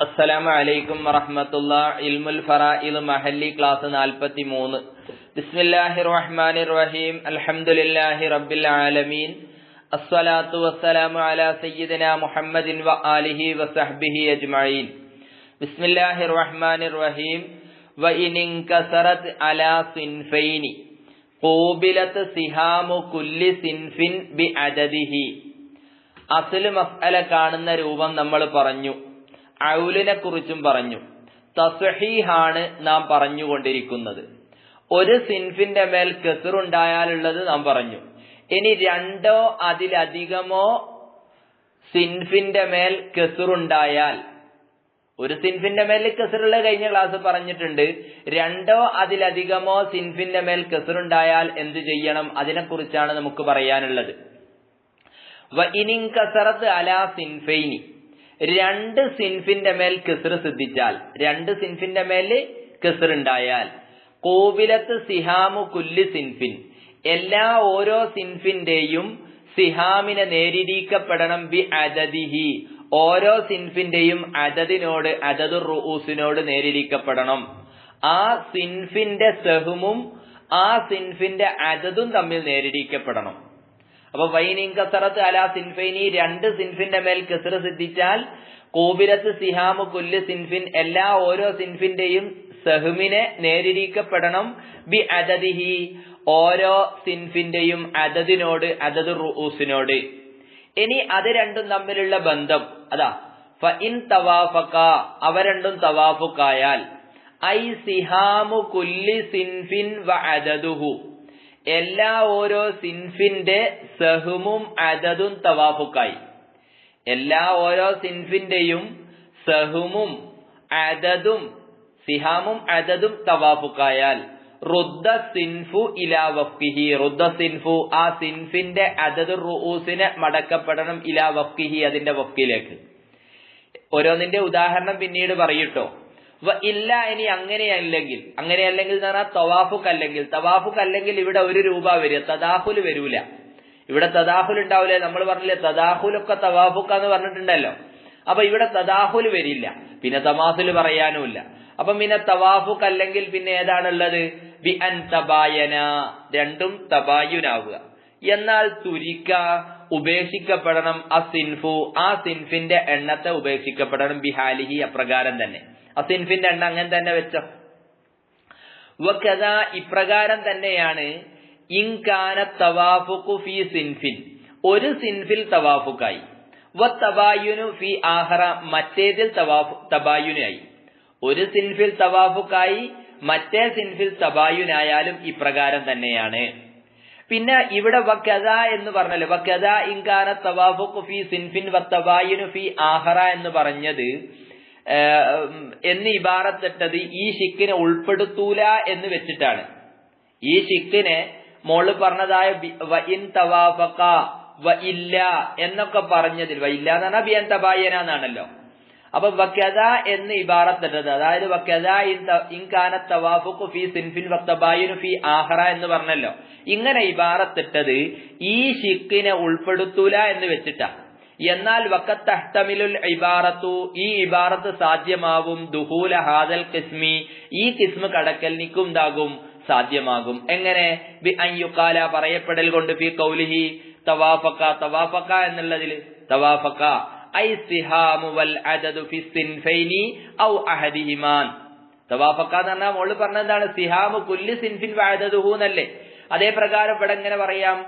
അസ്സലാമു അലൈക്കും വറഹമത്തുള്ള ഇൽമുൽ ഫറാഇൽ മഹല്ലി ക്ലാസ് നാൽപ്പത്തി മൂന്ന് ബിസ്മില്ലാഹി റഹ്മാൻ റഹീം. അൽഹംദുലില്ലാഹി റബ്ബിൽ ആലമീൻ. അസ്സലാത്തു വസ്സലാമു അലാ സയ്യിദിന മുഹമ്മദിൻ വ ആലിഹി വസഹ്ബിഹി അജ്മഈൻ. ബിസ്മില്ലാഹി റഹ്മാൻ റഹീം. വ ഇനിൻകസറത് അലാ സിൻഫൈനി. ഖൂബിലത് സിഹാമു കുല്ലി സിൻഫിൻ ബി അദദിഹി അസൽ മസ്അല കാണുന്ന രൂപം നമ്മൾ പറഞ്ഞു. ഔലിനെ കുറിച്ചും പറഞ്ഞു. തസ്ഹീഹാണ് നാം പറഞ്ഞുകൊണ്ടിരിക്കുന്നത്. ഒരു സിൻഫിന്റെ മേൽ കെസറുണ്ടായാലുള്ളത് നാം പറഞ്ഞു. ഇനി രണ്ടോ അതിലധികമോ സിൻഫിന്റെ മേൽ കെസറുണ്ടായാൽ ഒരു സിൻഫിന്റെ മേൽ കെസറുള്ള കഴിഞ്ഞ ക്ലാസ് പറഞ്ഞിട്ടുണ്ട്. രണ്ടോ അതിലധികമോ സിൻഫിന്റെ മേൽ കെസറുണ്ടായാൽ എന്ത് ചെയ്യണം? അതിനെക്കുറിച്ചാണ് നമുക്ക് പറയാനുള്ളത്. ഇനിങ്കസറത്ത് അലാ സിൻഫൈനി. രണ്ട് സിൻഫിന്റെ മേൽ കിസർ സിദ്ധിച്ചാൽ രണ്ട് സിൻഫിന്റെ മേൽ കിസർ ഉണ്ടായാൽ. കോവിലത്ത് സിഹാമു കുല്ലി സിൻഫിൻ. എല്ലാ ഓരോ സിൻഫിന്റെയും സിഹാമിനെ നേരിടീക്കപ്പെടണം ബി അദദിഹി ഓരോ സിൻഫിന്റെയും അതതിനോട് അതത് റൂസിനോട് നേരിടീക്കപ്പെടണം. ആ സിൻഫിന്റെ സെഹുമും ആ സിൻഫിന്റെ അതതും തമ്മിൽ നേരിടീക്കപ്പെടണം. അപ്പൊ വൈനിങ്കസറത്ത് അലാ സിൻഫൈനി രണ്ട് സിൻഫിന്റെ മേൽ കെസർ സിദ്ധിച്ചാൽ കോബിരത്ത് സിഹാമു കുല്ല് സിൻഫിൻ എല്ലാ ഓരോ സിൻഫിന്റെയും സഹുമിനെ നേരിരിക്കപ്പെടണം ബി അദദിഹി ഓരോ സിൻഫിന്റെയും അദദിനോട് അദദ് റൂസിനോട് ഇനി അത് രണ്ടും തമ്മിലുള്ള ബന്ധം. അതാ ഫ ഇൻ തവാഫക്ക അവ രണ്ടും തവാഫുക്കായാൽ. ഐ സിഹാമു കുല്ലി സിൻഫിൻ വ അദദുഹു. എല്ലാ ഓരോ സിൻഫിന്റെ സഹുമും അതതും തവാഫുക്കായി. എല്ലാ ഓരോ സിൻഫിന്റെയും സഹുമും അതതും സിഹാമും അതതും തവാഫുക്കായാൽ റുദ്ദ സിൻഫു ഇലാ വഫ്കിഹി റുദ്ദ സിൻഫു ആ സിൻഫിന്റെ അതത് റുഊസിനെ മടക്കപ്പെടണം ഇലാ വഫ്കിഹി അതിന്റെ വഫ്കിലേക്ക് ഓരോന്നിന്റെ ഉദാഹരണം പിന്നീട് പറയൂട്ടോ. ഇല്ല ഇനി അങ്ങനെയല്ലെങ്കിൽ. അങ്ങനെയല്ലെങ്കിൽ എന്ന് പറഞ്ഞാൽ തവാഫുക്ക് അല്ലെങ്കിൽ തവാഫുക്ക് അല്ലെങ്കിൽ ഇവിടെ ഒരു രൂപ വരിക. തദാഹുൽ വരൂല. ഇവിടെ തദാഹുൽ ഉണ്ടാവില്ലേ? നമ്മൾ പറഞ്ഞില്ലേ തദാഹുലൊക്കെ തവാഫുക്കാന്ന് പറഞ്ഞിട്ടുണ്ടല്ലോ. അപ്പൊ ഇവിടെ തദാഹുൽ വരില്ല. പിന്നെ തമാസുൽ പറയാനുമില്ല. അപ്പൊ പിന്നെ തവാഫുക്ക് അല്ലെങ്കിൽ പിന്നെ ഏതാണുള്ളത്? Be an തബായന. രണ്ടും തബായുനാവുക. എന്നാൽ തുരിക്ക ഉപേക്ഷിക്കപ്പെടണം. ആ സിൻഫു. ആ സിൻഫിന്റെ എണ്ണത്തെ ഉപേക്ഷിക്കപ്പെടണം. ബിഹാലിഹി അപ്രകാരം തന്നെ. അസിൻഫിന്റെ എണ്ണ അങ്ങനെ തന്നെ വെച്ചോ. വക്കഥ ഇപ്രകാരം തന്നെയാണ് ഇൻകാന തവാഫുക്കു ഫി സിൻഫിൻ. ഒരു സിൻഫിൽ തവാഫുക്കായി വ തബായുനു ഫി ആഹറ മറ്റേതിൽ തബായുനായി. ഒരു സിൻഫിൽ തവാഫുക്കായി മറ്റേ സിൻഫിൽ തബായുനായാലും ഇപ്രകാരം തന്നെയാണ്. പിന്നെ ഇവിടെ വക്കഥ എന്ന് പറഞ്ഞല്ലോ. വക്കഥ ഇൻകാന തവാഫുക്കു ഫി സിൻഫിൻ വ തബായുനു ഫി ആഹറ എന്ന് പറഞ്ഞത് എന്ന് ഇബാറത്തിട്ടത് ഈ ഷിക്കിനെ ഉൾപ്പെടുത്തൂല എന്ന് വെച്ചിട്ടാണ്. ഈ ഷിക്കിനെ മോൾ പറഞ്ഞതായ വ ഇല്ല എന്നൊക്കെ പറഞ്ഞതിൽ വ ഇല്ല എന്ന് പറഞ്ഞാൽ ബിയൻ തബായന എന്നാണല്ലോ. അപ്പൊ വക്കത എന്ന് ഇബാറത്തിട്ടത് അതായത് വക്കത ഇൻകാന തവാഫുഖു ഫി സിൻഫിൻ വത്തബായുനു ഫി ആഹറ എന്ന് പറഞ്ഞല്ലോ. ഇങ്ങനെ ഇബാറത്തിട്ടത് ഈ ഷിക്കിനെ ഉൾപ്പെടുത്തൂല എന്ന് വെച്ചിട്ടാ. എന്നാൽ വക്കത്തഹ്തമിലുൽ ഇബാറത്തു ഈ ഇബാറത്ത് സാധ്യമാവും ദുഹൂല ഹാദൽ കിസ്മി ഈ കിസ്മ കടക്കൽ നിക്കുണ്ടാകും സാധ്യമാകും. എങ്ങനെ? ബി അയ്യുക്കാല പറയപ്പെടൽ കൊണ്ട് ഫി കൗലിഹി തവാഫക്ക തവാഫക്ക എന്നുള്ളതിൽ തവാഫക്ക ഐ അദദു ഫി സിൻഫൈനി ഔ അഹദിഹിമാൻ. തവാഫക്ക എന്ന് പറഞ്ഞാൽ മോൾ പറഞ്ഞതാണ് സിഹാമു കുല്ലി സിൻഫിൻ വഅദദുഹു എന്നല്ലേ? അതേ പ്രകാരം ഇവിടെ എങ്ങനെ പറയാം?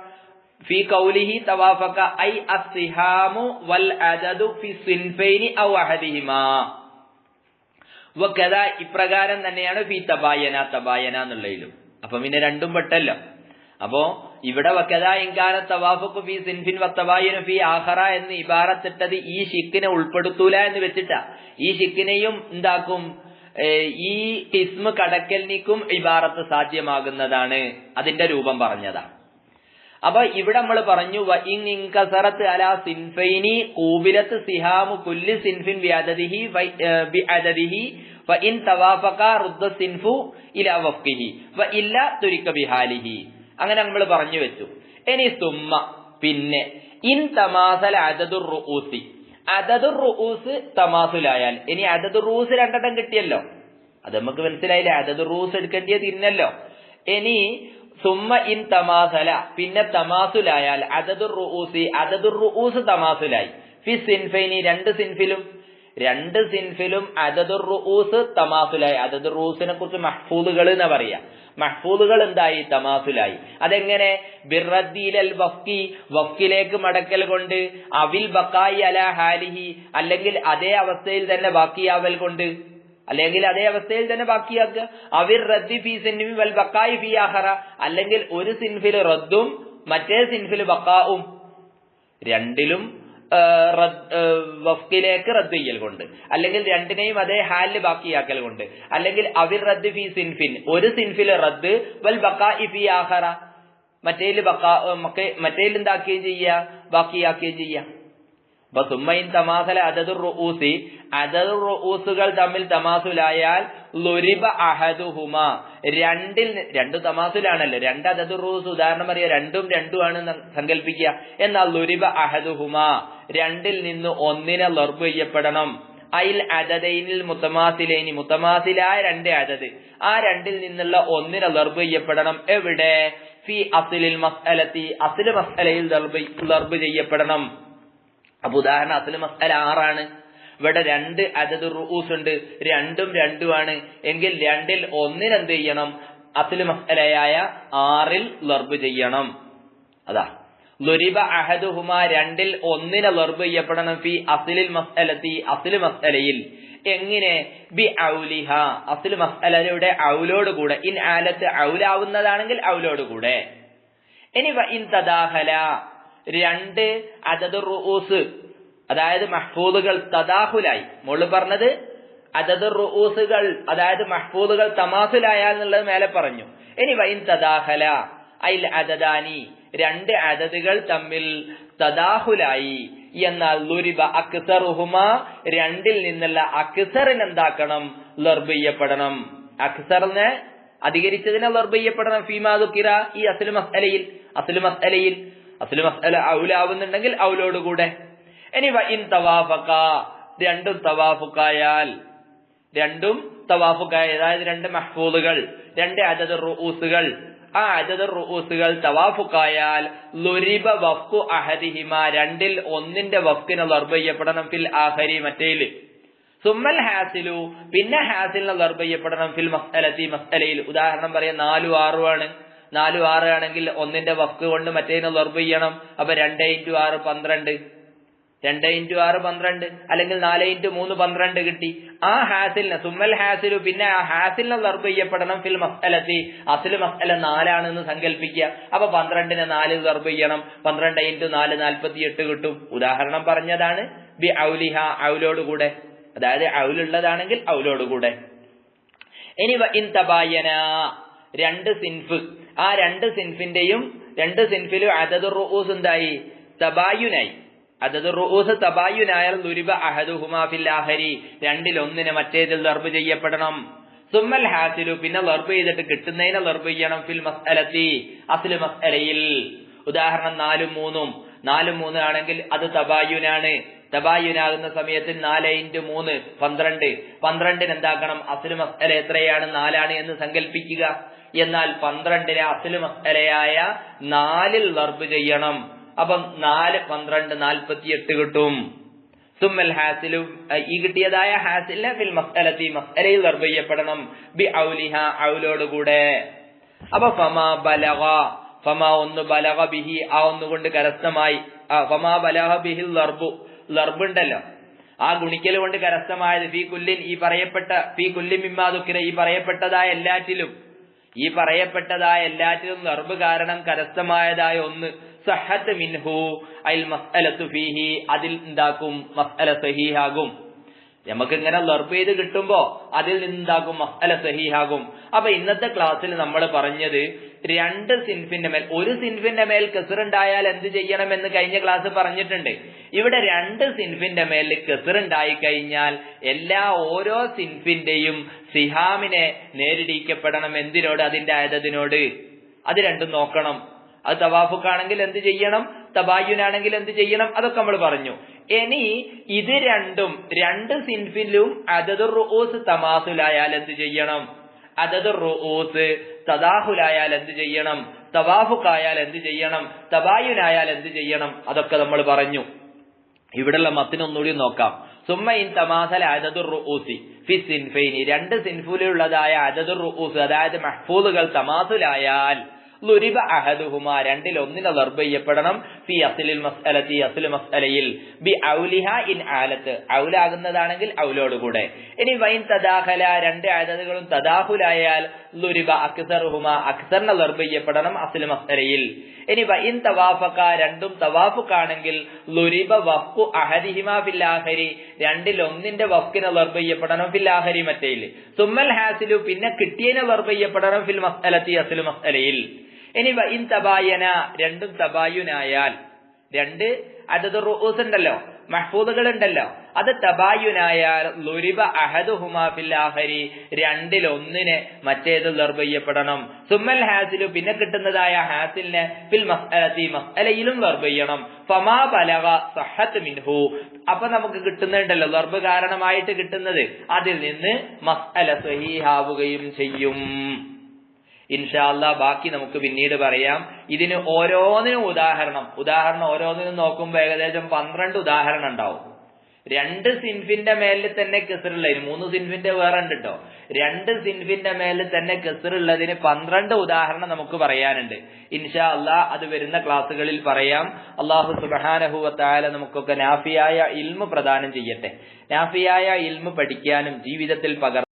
ഫി കൗലിഹി തവാഫക ഐ അസിഹാമു വൽ അദദു ഫി സിൻഫൈനി ഔ അഹദിഹിമാ. വകദ ഇപ്രകാരം തന്നെയാണ് ഫി തബായന തബായന എന്നുള്ളതിലും. അപ്പൊ പിന്നെ രണ്ടും പെട്ടല്ലോ. അപ്പോ ഇവിടെ വക്കത ഇൻകാന തവാഫുക്ക് ഫി സിൻഫിൻ വത്തബായനു ഫി ആഹറ എന്ന് ഇബാറത്തിട്ടത് ഈ ഷിക്കിനെ ഉൾപ്പെടുത്തൂല എന്ന് വെച്ചിട്ടാ. ഈ ഷിക്കിനെയും എന്താക്കും? ഈ കിസ്മ കടക്കലിനിക്കും ഇബാറത്ത് സാധ്യമാകുന്നതാണ് അതിന്റെ രൂപം പറഞ്ഞതാണ് അപ്പൊ ഇവിടെ നമ്മൾ പറഞ്ഞു അലാ സിൻഫൈനി കൂബിലത്ത് സിഹാമു കുല്ലി സിൻഫിൻ ബിഅദദിഹി ബിഅദദിഹി വ ഇൻ തവാഫക റുദ്ദ സിൻഫു ഇലാ വഫ്ഖിഹി വ ഇല്ല തുരിക ബിഹാലിഹി. അങ്ങനെ നമ്മൾ പറഞ്ഞു വെച്ചു. ഇനി സുമ്മ പിന്നെ ഇൻ തമാസൽ അദദുർ റുഊസി. റൂസ് തമാസുലായാൽ ഇനി അതത് റൂസ് രണ്ടെണ്ണം കിട്ടിയല്ലോ. അത് നമുക്ക് മനസ്സിലായില്ലേ? അതത് റൂസ് എടുക്കേണ്ടിയത് ഇന്നല്ലോ. ഇനി സുമ്മ ഇൻ തമാസല. പിന്നെ തമാസുലായാൽ അതതുർ റുഊസി അതതുർ റുഊസ് തമാസുലായി. ഫി സിൻഫൈനി രണ്ട് സിൻഫിലും. രണ്ട് സിൻഫിലും അതതുർ റുഊസ് തമാസുലായി. അതതുർ റൂസിനെ കുറിച്ച് മഹ്ഫൂദുകൾ എന്ന് പറയാ. മഹ്ഫൂദുകൾ എന്തായി? തമാസുലായി. അതെങ്ങനെ? ബിറദ്ദീലൽ വഫ്കി വഫ്കിലേക്ക് മടക്കൽ കൊണ്ട് അവിൽ ബക്കായി അല ഹാലിഹി അല്ലെങ്കിൽ അതേ അവസ്ഥയിൽ തന്നെ ബാക്കിയാവൽ കൊണ്ട്. അല്ലെങ്കിൽ അതേ അവസ്ഥയിൽ തന്നെ ബാക്കിയാക്കുക. അവിർ റദ്ദി ഫി സിൻഫി വൽ ബക്കായി ഫി ആഹറ അല്ലെങ്കിൽ ഒരു സിൻഫിൽ റദ്ദും മറ്റേ സിൻഫിൽ ബക്കാവും രണ്ടിലും വഫ്കിലേക്ക് റദ്ദ് ചെയ്യൽ കൊണ്ട് അല്ലെങ്കിൽ രണ്ടിനെയും അതേ ഹാലിൽ ബാക്കിയാക്കൽ കൊണ്ട് അല്ലെങ്കിൽ അവിർ റദ്ദ് ഫി സിൻഫിൻ ഒരു സിൻഫിൽ റദ്ദ് വൽ ബക്കായി ഫി ആഹറ മറ്റേൽ ബക്കാ മറ്റേൽ എന്താക്കുകയും ചെയ്യുക? ബാക്കിയാക്കുകയും ചെയ്യുക. അപ്പൊ സുമ്മയിൻ തമാസല അതത് റുഊസി അതത് റൂസുകൾ തമ്മിൽ തമാസുലായാൽ ലുരിബ അഹദുഹുമ. രണ്ടിൽ രണ്ടു തമാസുലാണല്ലോ. രണ്ട് അതത് റൂസ് ഉദാഹരണം പറയാ രണ്ടും രണ്ടുമാണ് സങ്കല്പിക്കുക എന്നാൽ ലുരിബ അഹദുഹുമ. രണ്ടിൽ നിന്ന് ഒന്നിനെ ലർബ് ചെയ്യപ്പെടണം. അയിൽ അതതൈനിൽ മുത്തമാസിലേനി. മുത്തമാസിലായ രണ്ട് അതത്. ആ രണ്ടിൽ നിന്നുള്ള ഒന്നിനെ ലർബ് ചെയ്യപ്പെടണം. എവിടെ? ഫി അസിലിൽ മസ്അലത്തി. അസിൽ മസ്അലയിൽ ലർബ് ചെയ്യപ്പെടണം. അപ്പൊ ഉദാഹരണം അസിൽ മസ്അല ആറാണ്. ഇവിടെ രണ്ട് അതത് റൂസ് ഉണ്ട്. രണ്ടും രണ്ടുമാണ്. എങ്കിൽ രണ്ടിൽ ഒന്നിനെന്ത് ചെയ്യണം? അസൽ മസ്അലയായ ആറിൽ ലർബ് ചെയ്യണം. അതാ. ലുരിബ അഹദുഹുമ രണ്ടിൽ ഒന്നിനെ ലർബ് ചെയ്യപ്പെടണം ഫി അസിലിൽ മസ്അലത്തി അസിൽ മസ്അലയിൽ. എങ്ങനെ? ബി ഔലിഹ. അസിൽ മസ്അലയുടെ ഔലോട് കൂടെ. ഇൻ ആലത്ത് ഔലാവുന്നതാണെങ്കിൽ ഔലോട് കൂടെ. ഇനി ഇൻ തദാഹല. രണ്ട് അതത് റൂസ് അതായത് മഹ്ഫൂദുകൾ തദാഹുലായി. മോൾ പറഞ്ഞത് അതത് റൂസുകൾ അതായത് മഹ്ഫൂദുകൾ തമാസുലായാൽ എന്നുള്ളത് മേലെ പറഞ്ഞു. ഇനി വൈൻ തദാഹല അയിൽ അതദാനി രണ്ട് അതതുകൾ തമ്മിൽ തദാഹുലായി. എന്നാൽ ലുരിബ അക്സറുഹുമ രണ്ടിൽ നിന്നുള്ള അക്സറിന് എന്താക്കണം? അക്സറിനെ അധികരിച്ചതിനെ ലർബ് ചെയ്യപ്പെടണം. ഫീമാതുക്കിറ ഈ അസ്ലു മസ്അലയിൽ. അസ്ലു മസ്അലയിൽ. അസ്ലു മസ്അല ഔലാവുന്നുണ്ടെങ്കിൽ ഔലോട് കൂടെ ഇനി ഇൻ തവാഫക്ക രണ്ടും തവാഫുക്കായാൽ. രണ്ടും തവാഫുക്കായ അതായത് രണ്ട് മഹ്ഫൂദുകൾ രണ്ട് അജത് റൂസുകൾ ആ അജത് റൂസുകൾ തവാഫുക്കായാൽ ലുരിബ വഫ്കു അഹദിഹിമ. രണ്ടിൽ ഒന്നിന്റെ വഫ്കിനെ ലർബ് ചെയ്യപ്പെടണം ഫിൽ ആഹരി മറ്റേൽ. സുമ്മൽ ഹാസിലു പിന്നെ ഹാസിലിനെ ലർബ് ചെയ്യപ്പെടണം ഫിൽ മസ്അലത്തി മസ്അലയിൽ. ഉദാഹരണം പറയാം നാലു ആറു ആണ് നാലു ആറ് ആണെങ്കിൽ ഒന്നിന്റെ വഫ്ക് കൊണ്ട് മറ്റേനെ ലർബ് ചെയ്യണം. അപ്പൊ രണ്ട് ഇന്റു ആറ് പന്ത്രണ്ട്. രണ്ട് ഇന്റു ആറ് പന്ത്രണ്ട് അല്ലെങ്കിൽ നാല് ഇന്റു മൂന്ന് പന്ത്രണ്ട് കിട്ടി. ആ ഹാസിലിന് സുമ്മൽ ഹാസിലു പിന്നെ ആ ഹാസിലിനെ ലർബ് ചെയ്യപ്പെടണം ഫിൽ മസ്അലത്തി. അസിൽ മസ്അല നാലാണെന്ന് സങ്കല്പിക്കുക അപ്പൊ പന്ത്രണ്ടിന് നാല് ലർബ് ചെയ്യണം. പന്ത്രണ്ട് ഇന്റു നാല് നാൽപ്പത്തി എട്ട് കിട്ടും. ഉദാഹരണം പറഞ്ഞതാണ്. ബി ഔലിഹ ഔലോട് കൂടെ. അതായത് ഔലുള്ളതാണെങ്കിൽ ഔലോട് കൂടെ. ഇനി ഇൻ തബായന. രണ്ട് സിൻഫ്. ആ രണ്ട് സിൻഫിന്റെയും രണ്ട് സിൻഫിലും അതത് റൂസ് എന്തായി? തബായുനായി. അതത് റൂസ് തബായുനായാൽ ദുരിബ അഹദുഹുമാ ഫിൽ ആഹരി. രണ്ടിൽ ഒന്നിന് മറ്റേതിൽ ദർബ് ചെയ്യപ്പെടണം. സുമ്മൽ ഹാസിലു പിന്നെ ലർബ് ചെയ്തിട്ട് കിട്ടുന്നതിനെ ലർബ് ചെയ്യണം ഫിൽ മസ്അലത്തി അസ്ലു മസ്അലയിൽ. ഉദാഹരണം നാലും മൂന്നും. നാലും മൂന്ന് ആണെങ്കിൽ അത് തബായുനാണ്. തബായുനാകുന്ന സമയത്ത് നാല് ഇന്റു മൂന്ന് പന്ത്രണ്ട്. പന്ത്രണ്ടിന് എന്താക്കണം? അസ്ലു മസ്അല എത്രയാണ്? നാലാണ് എന്ന് സങ്കല്പിക്കുക എന്നാൽ പന്ത്രണ്ടിന് അസ്ലു മസ്അലയായ നാലിൽ ലർബ് ചെയ്യണം. അപ്പം നാല് പന്ത്രണ്ട് നാൽപ്പത്തിയെട്ട് കിട്ടും. സുമൽ ഹാസിലു ഈ കിട്ടിയതായ ഹാസിലിനെ ഫിൽ മസ്അലത്തി മസ്അലയിൽ ബി ഔലിഹ ഔലോട് കൂടെ. അപ്പൊ ഫമാ ബലഗ ഫമാ ഒന്ന് ബലഗ ബിഹി ആ ഒന്നുകൊണ്ട് കരസ്ഥമായി. ഫമാ ബലഹ ബിഹി ലർബു ലർബുണ്ടല്ലോ ആ ഗുണിക്കൽ കൊണ്ട് കരസ്ഥമായത് ഫി കുല്ലിൻ ഈ പറയപ്പെട്ട ഫീ കുല്ലിൻ മിമ്മാതുക്കിര ഈ പറയപ്പെട്ടതായ എല്ലാറ്റിലും. ഈ പറയപ്പെട്ടതായ എല്ലാറ്റിലും ലർബ് കാരണം കരസ്ഥമായതായ ഒന്ന് മിൻഹു ഫീഹി അതിൽ എന്താക്കും മസ്അല സഹീഹാകും നമുക്ക് ഇങ്ങനെ ലർബ് ചെയ്ത് കിട്ടുമ്പോ അതിൽ നിന്നുണ്ടാകും മസ്അല സഹീഹാകും അപ്പൊ ഇന്നത്തെ ക്ലാസ്സിൽ നമ്മൾ പറഞ്ഞത് രണ്ട് സിൻഫിന്റെ മേൽ ഒരു സിൻഫിന്റെ മേൽ കെസറുണ്ടായാൽ എന്ത് ചെയ്യണമെന്ന് കഴിഞ്ഞ ക്ലാസ് പറഞ്ഞിട്ടുണ്ട്. ഇവിടെ രണ്ട് സിൻഫിന്റെ മേൽ കെസറുണ്ടായി കഴിഞ്ഞാൽ എല്ലാ ഓരോ സിൻഫിന്റെയും സിഹാമിനെ നേരിടിക്കപ്പെടണം എന്തിനോട്? അതിന്റെ ആയതിനോട് അത് രണ്ടും നോക്കണം. അത് തവാഫുക്കാണെങ്കിൽ എന്ത് ചെയ്യണം? തബായുനാണെങ്കിൽ എന്ത് ചെയ്യണം? അതൊക്കെ നമ്മൾ പറഞ്ഞു. ഇനി ഇത് രണ്ടും രണ്ട് സിൻഫിലും അതത് റോസ് തമാസുലായാൽ എന്ത് ചെയ്യണം? അതത് റോസ് തദാഹുലായാൽ എന്ത് ചെയ്യണം? തവാഫുക്കായാൽ എന്ത് ചെയ്യണം? തബായുനായാൽ എന്ത് ചെയ്യണം? അതൊക്കെ നമ്മൾ പറഞ്ഞു. ഇവിടെയുള്ള മത്തിനൊന്നുകൂടി നോക്കാം. സുമ്മ ഇൻ തമാസൽ അതതുർ റുഊസി ഫി സിൻഫൈനി. രണ്ട് സിൻഫുലുള്ളതായ അതതുർ റുഊസ് അതായത് മഹ്ഫൂദുകൾ തമാസുലായാൽ ലുരിബ അഹദുഹുമ രണ്ടിൽ ഒന്നിനെ ലർബ് ചെയ്യപ്പെടണം. ഫി അസലിൽ മസ്അലത്തി അസ്ൽ മസ്അലയിൽ. B ഔലിഹ in Alath. ഔലാകുന്നതാണെങ്കിൽ ഔലോടുകൂടെ. ഇനി വൈൻ തദാഹല രണ്ട് ആദതുകളും തദാഹുലായാൽ ലുരിബ അക്സറുഹുമ അക്സറിനെ ലർബ് ചെയ്യപ്പെടണം അസ്ൽ മസ്അലയിൽ. ഇനി വൈൻ തവാഫക്ക രണ്ടും തവാഫുക്കാണെങ്കിൽ ലുരിബ വഫ്കു അഹദിഹിമ ഫില്ലാഹരി രണ്ടിൽ ഒന്നിന്റെ വഫ്കിനെ ലർബ് ചെയ്യപ്പെടണം ഫില്ലാഹരി മറ്റേയിൽ. സുമ്മൽ ഹാസിലു പിന്നെ കിട്ടിയനെ ലർബ് ചെയ്യപ്പെടണം ഫിൽ മസ്അലത്തി അസ്ൽ മസ്അലയിൽ. ഇനി വൈൻ തബായന രണ്ടും തബായുനായാൽ. രണ്ട് അതത് റൂസ് ഉണ്ടല്ലോ മഹ്ഫൂദുകൾ ഉണ്ടല്ലോ അത് തബായുനായാൽ ലുരിബ അഹദുഹുമാ ഫിൽ ആഹരി രണ്ടിൽ ഒന്നിനെ മറ്റേത് ലർബ് ചെയ്യപ്പെടണം. ഹാസിലു പിന്നെ കിട്ടുന്നതായ ഹാസിലിനെ ഫിൽ മസ്അലത്തി മസ്അലയിലും ലർബ് ചെയ്യണം. ഫമാ ബലഗ സഹത്ത് മിൻഹു. അപ്പൊ നമുക്ക് കിട്ടുന്നുണ്ടല്ലോ ദർബ് കാരണമായിട്ട് കിട്ടുന്നത്. അതിൽ നിന്ന് മസ്അല സഹീഹാവുകയും ചെയ്യും. ഇൻഷാല്ല ബാക്കി നമുക്ക് പിന്നീട് പറയാം. ഇതിന് ഓരോന്നിനും ഉദാഹരണം. ഉദാഹരണം ഓരോന്നിനും നോക്കുമ്പോൾ ഏകദേശം പന്ത്രണ്ട് ഉദാഹരണം ഉണ്ടാവും. രണ്ട് സിൻഫിന്റെ മേലിൽ തന്നെ കെസറുള്ളതിന് മൂന്ന് സിൻഫിന്റെ വേറെ ഉണ്ട് കേട്ടോ രണ്ട് സിൻഫിന്റെ മേലിൽ തന്നെ കെസറുള്ളതിന് പന്ത്രണ്ട് ഉദാഹരണം നമുക്ക് പറയാനുണ്ട്. ഇൻഷാ അല്ലാ അത് വരുന്ന ക്ലാസ്സുകളിൽ പറയാം. അള്ളാഹു സുബാനഹുവത്തായ നമുക്കൊക്കെ നാഫിയായ ഇൽമു പ്രദാനം ചെയ്യട്ടെ. നാഫിയായ ഇൽമു പഠിക്കാനും ജീവിതത്തിൽ പകർ